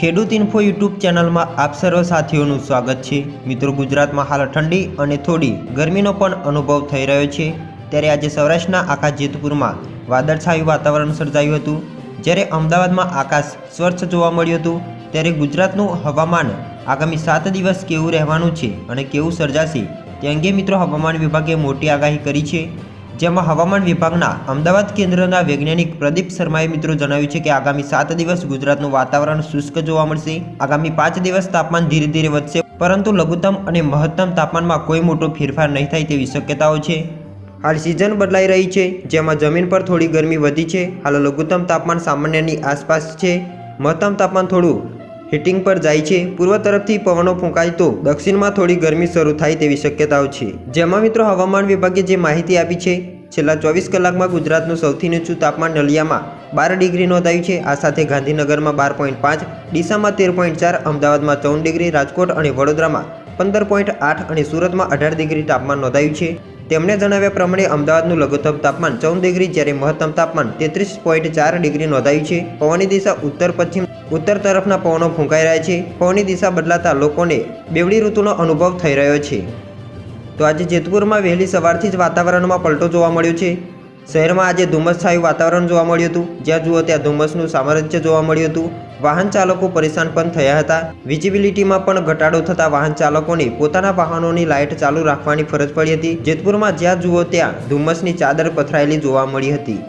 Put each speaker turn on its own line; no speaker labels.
ખેડૂત info YouTube ચેનલમાં આપ સર્વ સાથીઓનું સ્વાગત છે. મિત્રો, ગુજરાતમાં હાલ ઠંડી અને થોડી ગરમીનો પણ અનુભવ થઈ રહ્યો છે. ત્યારે આજે સૌરાષ્ટ્રના આકાશ જેતપુરમાં વાદળછાયું વાતાવરણ સર્જાયું હતું. જ્યારે અમદાવાદમાં આકાશ સ્વચ્છ જોવા મળ્યું હતું, ત્યારે ગુજરાતનું હવામાન આગામી સાત દિવસ કેવું રહેવાનું છે અને કેવું સર્જાશે તે અંગે મિત્રો હવામાન વિભાગે મોટી આગાહી કરી છે. જેમાં હવામાન વિભાગના અમદાવાદ કેન્દ્રના વૈજ્ઞાનિક પ્રદીપ શર્માએ મિત્રો જણાવ્યું છે કે આગામી સાત દિવસ ગુજરાતનું વાતાવરણ શુષ્ક જોવા મળશે. આગામી પાંચ દિવસ તાપમાન ધીરે ધીરે વધશે, પરંતુ લઘુત્તમ અને મહત્તમ તાપમાનમાં કોઈ મોટો ફેરફાર નહીં થાય તેવી શક્યતાઓ છે. હાલ સિઝન બદલાઈ રહી છે, જેમાં જમીન પર થોડી ગરમી વધી છે. હાલ લઘુત્તમ તાપમાન સામાન્યની આસપાસ છે. મહત્તમ તાપમાન થોડું હીટિંગ પર જાય છે. પૂર્વ તરફથી પવનો ફૂંકાય તો દક્ષિણમાં થોડી ગરમી શરૂ થાય તેવી શક્યતાઓ છે. જેમાં મિત્રો હવામાન વિભાગે જે માહિતી આપી છે, છેલ્લા ચોવીસ કલાકમાં ગુજરાતનું સૌથી નીચું તાપમાન નલિયામાં બાર ડિગ્રી નોંધાયું છે. આ સાથે ગાંધીનગરમાં બાર પોઈન્ટ પાંચ, ડીસામાં તેર પોઈન્ટ ચાર, અમદાવાદમાં ચૌદ ડિગ્રી, રાજકોટ અને વડોદરામાં પંદર પોઈન્ટ આઠ અને સુરતમાં અઢાર ડિગ્રી તાપમાન નોંધાયું છે. તેમણે જણાવ્યા પ્રમાણે અમદાવાદનું લઘુત્તમ તાપમાન ચૌદ ડિગ્રી જ્યારે મહત્તમ તાપમાન તેત્રીસ પોઈન્ટ ચાર ડિગ્રી નોંધાયું છે. પવનની દિશા ઉત્તર પશ્ચિમ ઉત્તર તરફના પવનો ફૂંકાઈ રહ્યા છે. પવનની દિશા બદલાતા લોકોને બેવડી ઋતુનો અનુભવ થઈ રહ્યો છે. તો આજે જેતપુરમાં વહેલી સવારથી જ વાતાવરણમાં પલટો જોવા મળ્યો છે. શહેરમાં આજે ધુમ્મસછાયું વાતાવરણ જોવા મળ્યું હતું. જ્યાં જુઓ ત્યાં ધુમ્મસનું સામ્રાજ્ય જોવા મળ્યું હતું. વાહન ચાલકો પરેશાન પણ થયા હતા. વિઝિબિલિટીમાં પણ ઘટાડો થતા વાહન ચાલકોને પોતાના વાહનોની લાઇટ ચાલુ રાખવાની ફરજ પડી હતી. જેતપુરમાં જ્યાં જુઓ ત્યાં ધુમ્મસની ચાદર પથરાયેલી જોવા મળી હતી.